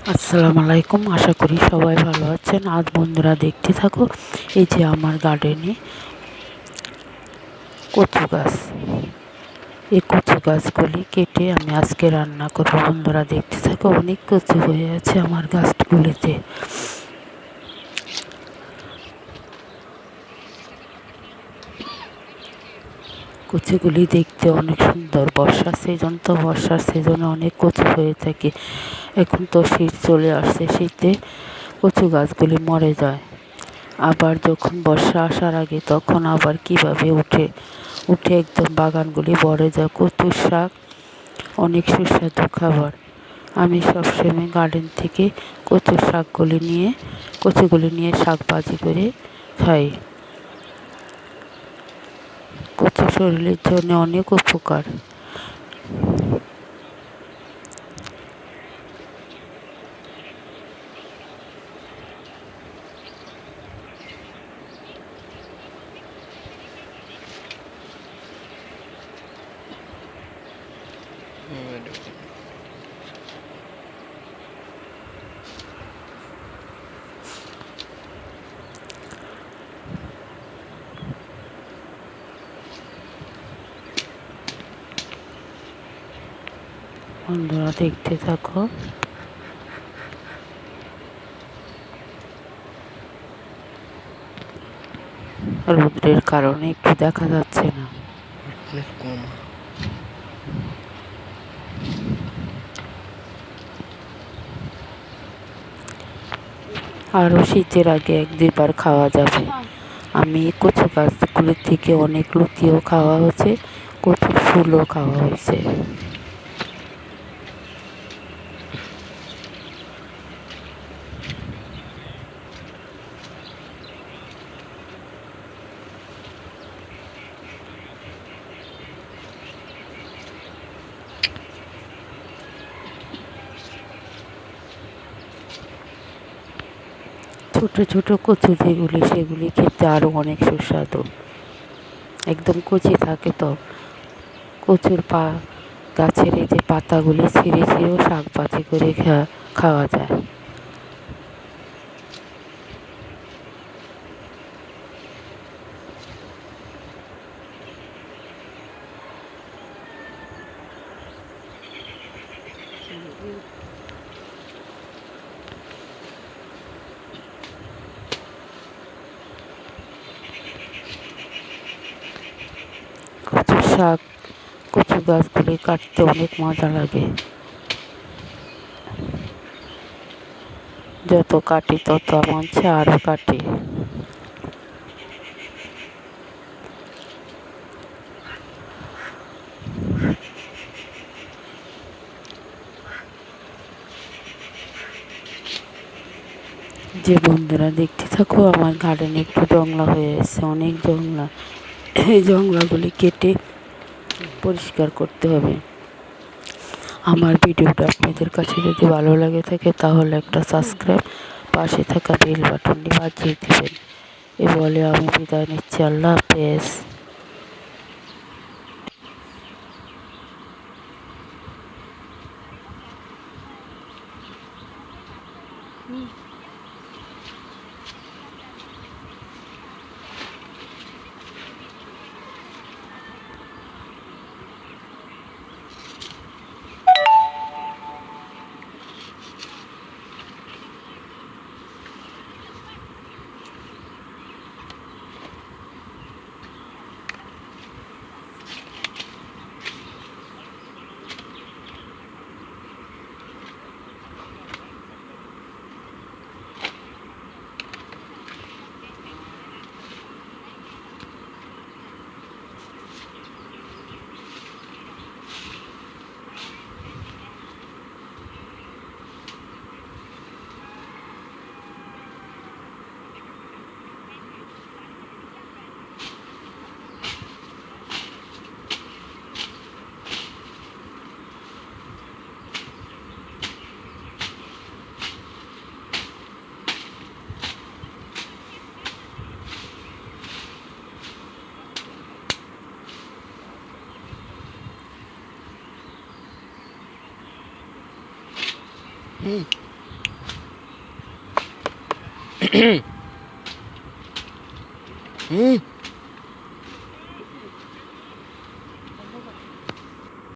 আসসালামু আলাইকুম আশা করি সবাই ভালো আছেন। আজ বন্ধুরা দেখতে থাকো, এই যে আমার গার্ডেনে কচু গাছ। এই কচু গাছগুলি কেটে আমি আজকে রান্না করব। বন্ধুরা দেখতে থাকো, অনেক কচু হয়ে আছে আমার গাছগুলিতে। কচুগুলি দেখতে অনেক সুন্দর। বর্ষার সিজন তো, বর্ষার সিজনে অনেক কচু হয়ে থাকে। এখন তো শীত চলে আসছে, শীতে কচু গাছগুলি মরে যায়। আবার যখন বর্ষা আসার আগে, তখন আবার কীভাবে উঠে উঠে একদম বাগানগুলি ভরে যায়। কচু শাক অনেক সুস্বাদু খাবার। আমি সবসময় গার্ডেন থেকে কচু শাকগুলি নিয়ে, কচুগুলি নিয়ে শাক ভাজি করে খাই। কচু শরীরের জন্য অনেক উপকার। বন্ধুরা দেখতে থাকো। রৌদ্রের কারণে একটু দেখা যাচ্ছে না। কম। আরও শীতের আগে এক দুইবার খাওয়া যাবে। আমি কচু গাছগুলোর থেকে অনেক লুতিও খাওয়া হয়েছে কচুর ফুলও খাওয়া হয়েছে। ছোট ছোট কচু যেগুলি, সেগুলি খেতে আরও অনেক সুস্বাদু। একদম কচি থাকে তো। কচুর পা, গাছের এই যে পাতাগুলি ছিঁড়ে, ছিঁড়েও শাক ভাজি করে খাওয়া যায়। কচু শাক কচু গাছগুলি কাটতে অনেক মজা লাগে। যত কাটি, তত আমার আরও কাটি। যে বন্ধুরা দেখতে থাকো, আমার গার্ডেনে একটু জংলা হয়ে এসেছে অনেক জংলা। এই জংলাগুলি কেটে পরিষ্কার করতে হবে। আমার ভিডিওটা আপনাদের কাছে যদি ভালো লাগে থাকে, তাহলে একটা সাবস্ক্রাইব পাশে থাকা বেল বাটনটি বাজিয়ে দেবেন। এ বলে আমি বিদায় নিচ্ছি। আল্লাহ হাফেজ। Hey. Hmm. hmm.